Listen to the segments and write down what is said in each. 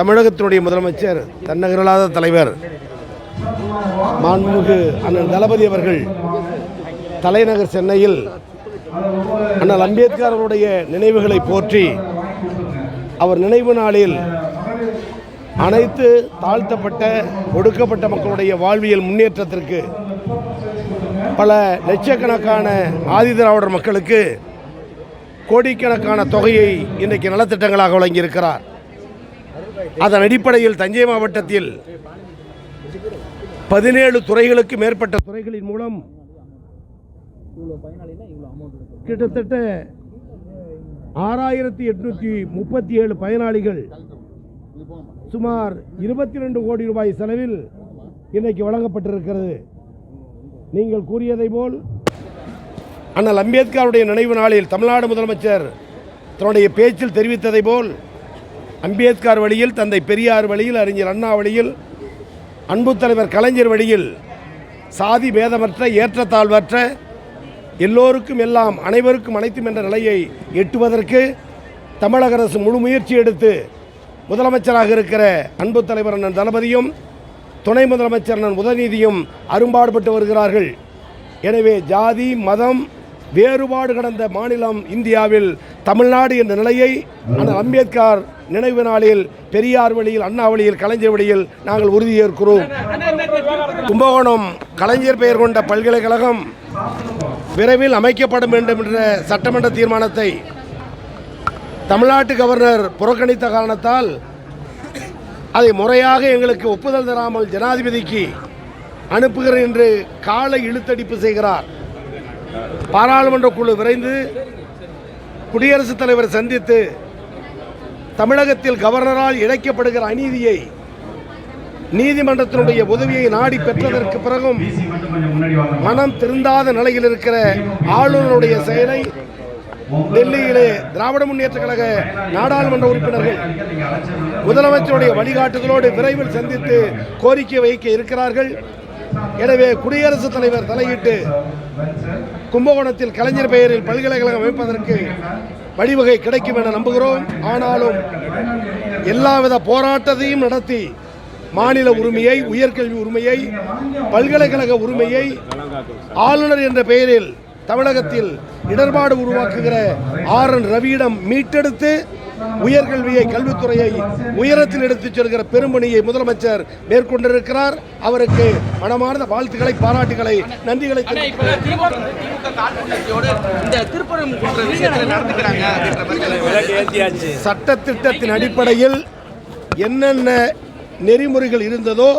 தமிழகத்தினுடைய முதலமைச்சர் தன்னகரலாத தலைவர் மாண்புமிகு அண்ணன் தளபதி அவர்கள் தலைநகர் சென்னையில் அண்ணல் அம்பேத்கர் அவருடைய நினைவுகளை போற்றி அவர் நினைவு நாளில் அனைத்து தாழ்த்தப்பட்ட ஒடுக்கப்பட்ட மக்களுடைய வாழ்வியல் முன்னேற்றத்திற்கு பல லட்சக்கணக்கான ஆதிதிராவிடர் மக்களுக்கு கோடிக்கணக்கான தொகையை இன்றைக்கு நலத்திட்டங்களாக வழங்கியிருக்கிறார். அதன் அடிப்படையில் தஞ்சை மாவட்டத்தில் பதினேழு துறைகளுக்கு மேற்பட்ட துறைகளின் மூலம் கிட்டத்தட்ட ஆறாயிரத்தி எட்நூற்றி முப்பத்தி ஏழு பயனாளிகள் சுமார் இருபத்தி ரெண்டு கோடி ரூபாய் செலவில் இன்றைக்கு வழங்கப்பட்டிருக்கிறது. நீங்கள் கூறியதை போல் அண்ணல் அம்பேத்கருடைய நினைவு நாளில் தமிழ்நாடு முதலமைச்சர் தன்னுடைய பேச்சில் தெரிவித்ததை போல் அம்பேத்கர் வழியில் தந்தை பெரியார் வழியில் அறிஞர் அண்ணா வழியில் அன்பு தலைவர் கலைஞர் வழியில் சாதி பேதமற்ற ஏற்றத்தாழ்வற்ற எல்லோருக்கும் எல்லாம் அனைவருக்கும் அனைத்தும் என்ற நிலையை எட்டுவதற்கு தமிழக அரசு முழு முயற்சி எடுத்து முதலமைச்சராக இருக்கிற அன்பு தலைவர் அண்ணன் தளபதியும் துணை முதலமைச்சர் அண்ணன் உதயநிதியும் அரும்பாடுபட்டு வருகிறார்கள். எனவே ஜாதி மதம் வேறுபாடு கடந்த மாநிலம் இந்தியாவில் தமிழ்நாடு என்ற நிலையை அந்த அம்பேத்கர் நினைவு நாளில் பெரியார் வழியில் அண்ணா வழியில் கலைஞர் வழியில் நாங்கள் உறுதியேற்கிறோம். கும்பகோணம் கலைஞர் பெயர் கொண்ட பல்கலைக்கழகம் விரைவில் அமைக்கப்படும் வேண்டும் என்ற சட்டமன்ற தீர்மானத்தை தமிழ்நாட்டு கவர்னர் புறக்கணித்த காரணத்தால் அதை முறையாக எங்களுக்கு ஒப்புதல் தராமல் ஜனாதிபதிக்கு அனுப்புகிறேன் என்று காலை இழுத்தடிப்பு செய்கிறார். பாராளுமன்ற குழு விரைந்து குடியரசுத் தலைவர் சந்தித்து தமிழகத்தில் கவர்னரால் இழைக்கப்படுகிற அநீதியை நீதிமன்றத்தினுடைய உதவியை நாடி பெற்றதற்கு பிறகும் மனம் திருந்தாத நிலையில் இருக்கிற ஆளுநருடைய செயலை டெல்லியிலே திராவிட முன்னேற்ற கழக நாடாளுமன்ற உறுப்பினர்கள் முதலமைச்சருடைய வழிகாட்டுதலோடு விரைவில் சந்தித்து கோரிக்கை வைக்க இருக்கிறார்கள். எனவே குடியரசுத் தலைவர் தலையிட்டு கும்பகோணத்தில் கலைஞர் பெயரில் பல்கலைக்கழகம் அமைப்பதற்கு வழிவகை கிடைக்கும் என நம்புகிறோம். ஆனாலும் எல்லாவித போராட்டத்தையும் நடத்தி மாநில உரிமையை உயர்கல்வி உரிமையை பல்கலைக்கழக உரிமையை ஆளுநர் என்ற பெயரில் தமிழகத்தில் இடர்பாடு உருவாக்குகிற ஆர் என் ரவியிடம் மீட்டெடுத்து உயர்கல்வியை கல்வித்துறையை உயரத்தில் எடுத்துச் செல்கிற பெரும்பணியை முதலமைச்சர் மேற்கொண்டிருக்கிறார். அவருக்கு மனமார்ந்த வாழ்த்துக்களை பாராட்டுகளை நன்றிகளை சட்டத்திட்டத்தின் அடிப்படையில் என்னென்ன நெறிமுறைகள் இருந்ததோ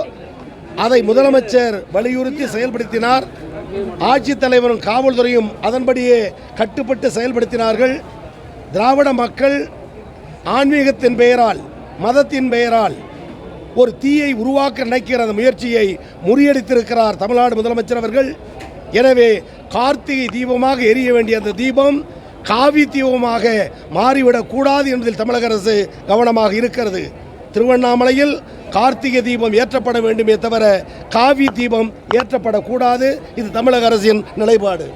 அதை முதலமைச்சர் வலியுறுத்தி செயல்படுத்தினார். ஆட்சித்தலைவரும் காவல்துறையும் அதன்படியே கட்டுப்பட்டு செயல்படுத்தினார்கள். திராவிட மக்கள் ஆன்மீகத்தின் பெயரால் மதத்தின் பெயரால் ஒரு தீயை உருவாக்க நினைக்கிற அந்த முயற்சியை முறியடித்திருக்கிறார் தமிழ்நாடு முதலமைச்சர் அவர்கள். எனவே கார்த்திகை தீபமாக எரிய வேண்டிய அந்த தீபம் காவி தீபமாக மாறிவிடக்கூடாது என்பதில் தமிழக அரசு கவனமாக இருக்கிறது. திருவண்ணாமலையில் கார்த்திகை தீபம் ஏற்றப்பட வேண்டுமே தவிர காவி தீபம் ஏற்றப்படக்கூடாது இது தமிழக அரசின் நிலைப்பாடு.